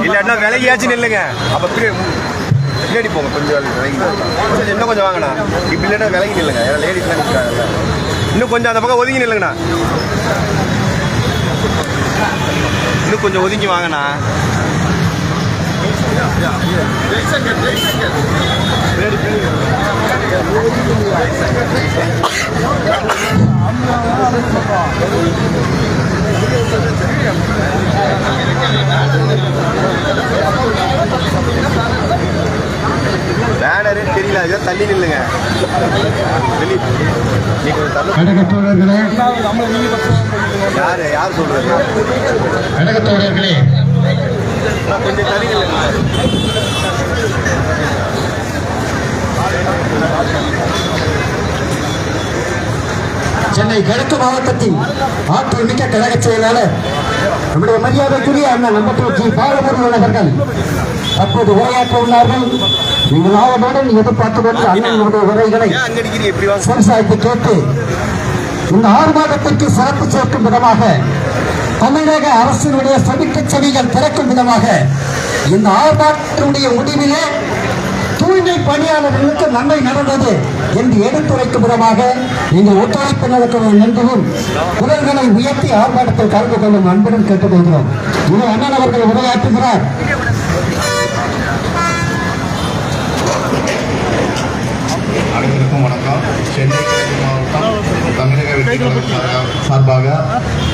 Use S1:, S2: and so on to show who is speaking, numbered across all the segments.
S1: இல்லாட்டினா விலகியாச்சும் நில்லுங்க அப்ப பின்னாடி போங்க கொஞ்சம் விலகி இன்னும் கொஞ்சம் வாங்கண்ணா இப்படி இல்லைன்னா விலகி நில்லுங்க ஏன்னா லேடிஸ்லாம் நிற்கிறாங்கல்ல இன்னும் கொஞ்சம் அந்த பக்கம் ஒதுங்கி நில்லுங்கண்ணா இன்னும் கொஞ்சம் ஒதுங்கி வாங்கண்ணா பேனரு தெரியல ஏதோ தள்ளி நில்லுங்க வெளி நீ கொஞ்சம் தள்ளு
S2: கழகத்தோழர்களே
S1: யாரு? யார் சொல்றது?
S2: கழகத்தோழர்களே
S1: நான் கொஞ்சம் தள்ளி நில்லுங்க.
S2: சென்னை கிழக்கு மாவட்டத்தின் ஆற்றல் மிக்க கழக செயலாளர் நம்முடைய மரியாதைக்குரிய அண்ணன் நம்பத்தூர் ஜி. பாலமுருகன் அவர்கள். தற்போது உரையாற்ற உள்ளார்கள். நீங்கள் ஆவலுடன் எதிர்பார்த்து கொண்டு அண்ணனுடைய உரைகளை சம்சாரித்து கேட்டு இந்த ஆர்ப்பாட்டத்திற்கு சிறப்பு சேர்க்கும் விதமாக தமிழக அரசினுடைய சமிக்க செவிகள் திறக்கும் விதமாக இந்த ஆர்ப்பாட்டத்தினுடைய முடிவிலே தூய்மை பணியாளர்களுக்கு நன்மை நடந்தது என்று எடுத்துரைக்கும் விதமாக நீங்கள் ஒத்துழைப்பு நடக்க வேண்டும் என்றும் குரல்களை உயர்த்தி ஆர்ப்பாட்டத்தில் கலந்து கொள்ளும் அன்புடன் கேட்டுக்கொள்கிறோம். இது அண்ணன் அவர்கள் உரையாற்றுகிறார்.
S3: அனைவருக்கும் வணக்கம். சென்னை கிழக்கு மாவட்டம் தமிழக வெற்றி கழகம் சார்பா- சார்பாக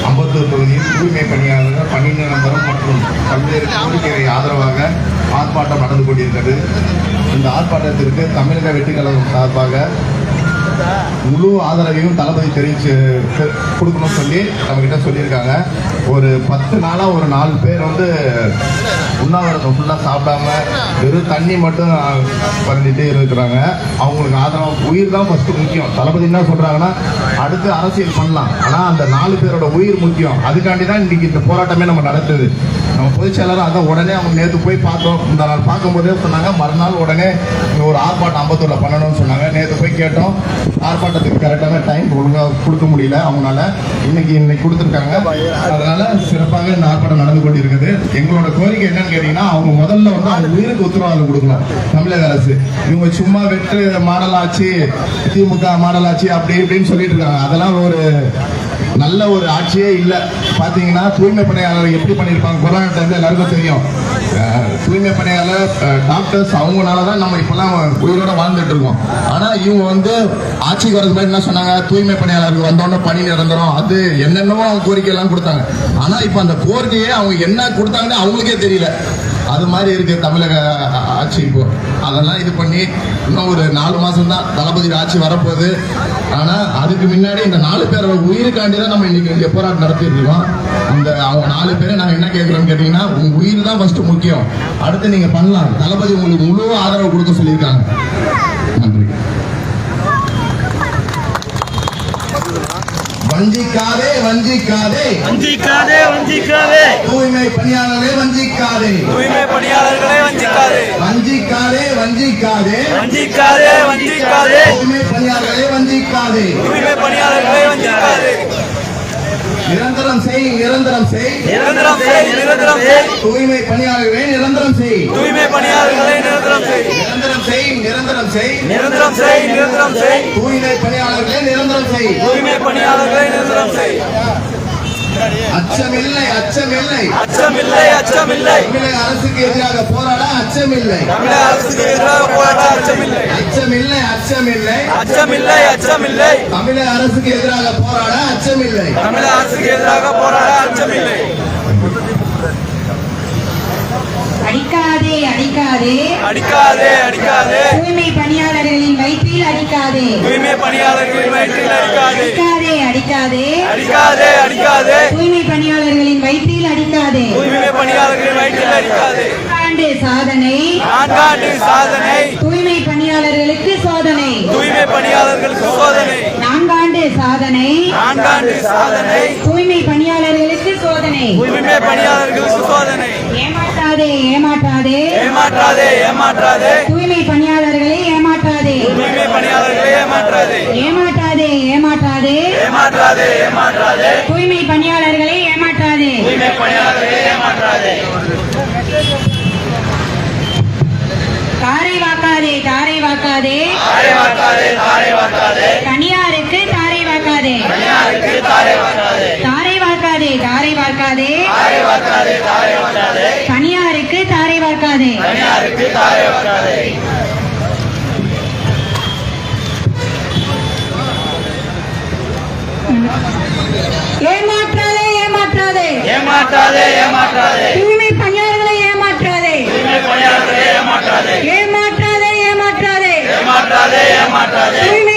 S3: அம்பத்தூர் தொகுதியில் தூய்மை பணியாளர்கள் பணி நிரந்தரம் மற்றும் பல்வேறு கோரிக்கைகளை ஆதரவாக ஆர்ப்பாட்டம் நடந்து கொண்டிருக்கிறது. இந்த ஆர்ப்பாட்டத்திற்கு தமிழக வெற்றி கழகம் சார்பாக முழு ஆதரவையும் தளபதி தெரிவிச்சு கொடுக்கணும்னு சொல்லி நம்மக்கிட்ட சொல்லியிருக்காங்க. ஒரு பத்து நாளாக ஒரு நாலு பேர் வந்து உண்ணாவிரதம் ஃபுல்லாக சாப்பிடாம வெறும் தண்ணி மட்டும் பண்ணிட்டே இருக்கிறாங்க. அவங்களுக்கு ஆதரவு உயிர் தான் ஃபஸ்ட்டு முக்கியம். தளபதி என்ன சொல்கிறாங்கன்னா அடுத்து அரசியல் பண்ணலாம். ஆனால் அந்த நாலு பேரோட உயிர் முக்கியம். அதுக்காண்டி தான் இன்றைக்கி இந்த போராட்டமே நம்ம நடத்துது நம்ம பொதுச் செயலாளர் அதான் உடனே அவங்க நேற்று போய் பார்த்தோம். இந்த நாள் பார்க்கும்போதே சொன்னாங்க மறுநாள் உடனே ஒரு ஆர்ப்பாட்டம் ஐம்பத்தூரில் பண்ணணும்னு சொன்னாங்க. நேற்று போய் கேட்டோம். ஆர்ப்பாட்டத்துக்கு கரெக்டான டைம் ஒழுங்காக கொடுக்க முடியல. அவங்களால இன்னைக்கு இன்னைக்கு கொடுத்துருக்காங்க. அதனால சிறப்பாக இந்த ஆர்ப்பாட்டம் நடந்து கொண்டிருக்குது. எங்களோட கோரிக்கை என்னன்னு கேட்டீங்கன்னா அவங்க முதல்ல வந்து அவங்க உயிருக்கு உத்தரவாதம் கொடுக்கணும். தமிழக அரசு. இவங்க சும்மா வெற்று மாடல் திமுக மாடல் அப்படி இப்படின்னு சொல்லிட்டு இருக்காங்க. அதெல்லாம் ஒரு நல்ல ஒரு ஆட்சியே இல்லை. பார்த்தீங்கன்னா தூய்மை பணியாளர் எப்படி பண்ணியிருப்பாங்க கொரோனா டைம்ல எல்லாருக்கும் தெரியும். தூய்மை பணியாளர் டாக்டர்ஸ் அவங்களால தான் நம்ம இப்பெல்லாம் உயிரோட வாழ்ந்துட்டு இருக்கோம். ஆனா இவங்க வந்து ஆட்சிக்கு வரது மாதிரி என்ன சொன்னாங்க? தூய்மை பணியாளருக்கு வந்தோடனே பணி நிரந்தரம். அது என்னென்னவோ அவங்க கோரிக்கை எல்லாம் கொடுத்தாங்க. ஆனா இப்ப அந்த கோரிக்கையே அவங்க என்ன கொடுத்தாங்கன்னு அவங்களுக்கே தெரியல. அது மாதிரி இருக்கு தமிழக ஆட்சி இப்போ. அதெல்லாம் இது பண்ணி இன்னும் ஒரு நாலு மாசம் தான் தளபதி ஆட்சி வரப்போகுது. ஆனா அதுக்கு முன்னாடி இந்த நாலு பேரோட உயிருக்காண்டி தான் நம்ம இன்னைக்கு இங்க போராட்டம் நடத்திட்டு இருக்கோம். இந்த அவங்க நாலு பேரை நாங்க என்ன கேட்கிறோம்னு கேட்டீங்கன்னா உங்க உயிர் தான் ஃபர்ஸ்ட் முக்கியம். அடுத்து நீங்க பண்ணலாம். தளபதி உங்களுக்கு முழு ஆதரவு கொடுக்க சொல்லியிருக்காங்க. நன்றி. வஞ்சிக்காதே வஞ்சிக்காதே
S4: வஞ்சிக்காதே வஞ்சிக்காதே
S3: தூய்மை பணியாளர்களே வஞ்சிக்காதே
S4: தூய்மை பணியாளர்களை வஞ்சிக்காதே
S3: வஞ்சிக்காதே வஞ்சிக்காதே
S4: வஞ்சிக்காதே வஞ்சிக்காதே
S3: தூய்மை பணியாளர்களே வஞ்சிக்காதே
S4: தூய்மை பணியாளர்களை வஞ்சிக்காதே
S3: நிரந்தரம் செய் நிரந்தரம் செய்.
S4: நிரந்தரம் செய் நிரந்தரம் செய்.
S3: தூய்மை பணியாளர்களே நிரந்தரம் செய்.
S4: தூய்மை பணியாளர்களை நிரந்தரம் செய்.
S3: நிரந்தரம் செய் நிரந்தரம் செய்.
S4: நிரந்தரம் செய் நிரந்தரம் செய்.
S3: தூய்மை பணியாளர்களே நிரந்தரம் செய்.
S4: தூய்மை பணியாளர்களை நிரந்தரம் செய்.
S3: அச்சமில்லை அச்சமில்லை.
S4: அச்சமில்லை அச்சமில்லை.
S3: தமிழக அரசுக்கு எதிராக போராட அச்சமில்லை.
S4: தமிழக அரசுக்கு எதிராக போராட்ட அச்சமில்லை.
S3: அச்சமில்லை அச்சமில்லை.
S4: அச்சமில்லை அச்சமில்லை.
S3: தமிழக அரசுக்கு எதிராக போராட அச்சமில்லை.
S4: தமிழக அரசுக்கு எதிராக போராட அச்சமில்லை.
S5: அடிக்காதே அடிக்காதே.
S4: அடிக்காதே அடிக்காதே.
S5: தூய்மை வயிற்றில் அடிக்காதே.
S4: தூய்மை பணியாளர்களின் வயிற்றில் அடிக்காதே.
S5: அடிக்காதே அடிக்காதே.
S4: அடிக்காதே அடிக்காதே.
S5: தூய்மை பணியாளர்களின் வயிற்றில் அடிக்காதே.
S4: தூய்மை பணியாளர்களின் வயிற்றில் அடிக்காதே.
S5: ஆண்டு சாதனை.
S4: நான்காண்டு சாதனை.
S5: தூய்மை பணியாளர்களுக்கு சோதனை.
S4: தூய்மை பணியாளர்களுக்கு சோதனை.
S5: நான்காண்டு சாதனை.
S4: நான்காண்டு சாதனை.
S5: தூய்மை பணியாளர்களுக்கு சோதனை.
S4: தூய்மை பணியாளர்களுக்கு சோதனை.
S5: ஏமாற்றாதே ஏமாற்றாதே.
S4: ஏமாற்றாதே ஏமாற்றாதே.
S5: ஏமாற்றாதே.
S4: ஏமாற்றாதே
S5: ஏமாற்றாதே. தூய்மை பணியாளர்களை ஏமாற்றாதே.
S4: தூய்மை பணியாளர்களை ஏமாற்றாதே.
S5: தாரை வாக்காதே தாரை வாக்காதே.
S4: தாரை வாக்காதே தாரை வாக்காதே.
S5: தனியாருக்கு தாரை வாக்காதே.
S4: தனியாருக்கு தாரை வாக்காதே.
S5: தாரை வாக்காதே தாரை வாக்காதே.
S4: தாரை வாக்காதே தாரை வாக்காதே.
S5: தனியாருக்கு தாரை வாக்காதே.
S4: தனியாருக்கு தாரை வாக்காதே.
S5: ஏமாற்றாதே ஏமாற்றாதே.
S4: ஏமாற்றாதே ஏமாற்றாதே.
S5: தூய்மை பணியாளர்களை ஏமாற்றாதே.
S4: தூய்மை பணியாளர்களை ஏமாற்றாதே.
S5: ஏமாற்றாதே ஏமாற்றாதே.
S4: ஏமாற்றாதே ஏமாற்றாதே.
S5: தூய்மை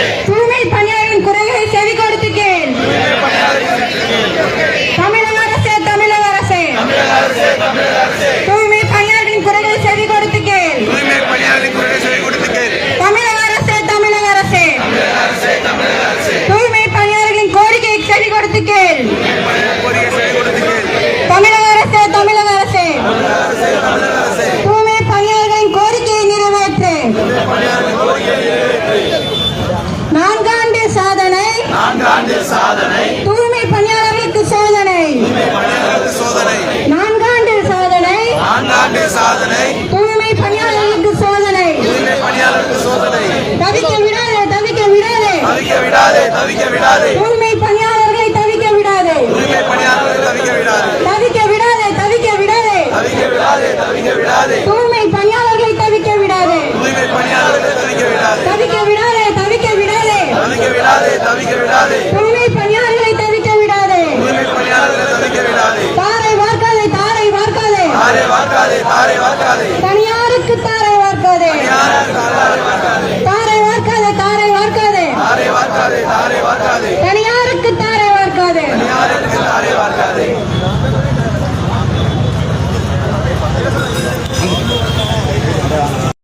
S4: Hey!
S5: தவிக்க விடாதே தூய்மை பணியாளர்களை தவிக்க விடாதே
S4: தூய்மை பணியாளர்களை தவிக்க விடாதே
S5: தவிக்க விடாதே தவிக்க விடாதே
S4: தவிக்க விடாதே தவிக்க விடாதே
S5: தூய்மை பணியாளர்களை தவிக்க விடாதே
S4: தூய்மை பணியாளர்களை தவிக்க விடாதே
S5: தவிக்க விடாதே தவிக்க விடாதே
S4: தவிக்க விடாதே தவிக்க விடாதே
S5: தூய்மை பணியாளர்களை தவிக்க விடாதே
S4: தூய்மை பணியாளர்களை தவிக்க விடாதே
S5: தாரை வார்க்காதே தாரை வார்க்காதே
S4: தாரை வார்க்காதே தாரை வார்க்காதே
S5: தனியாருக்கு தாரை வார்க்காதே தாரை தனியாருக்கு தாரை வார்க்காதே.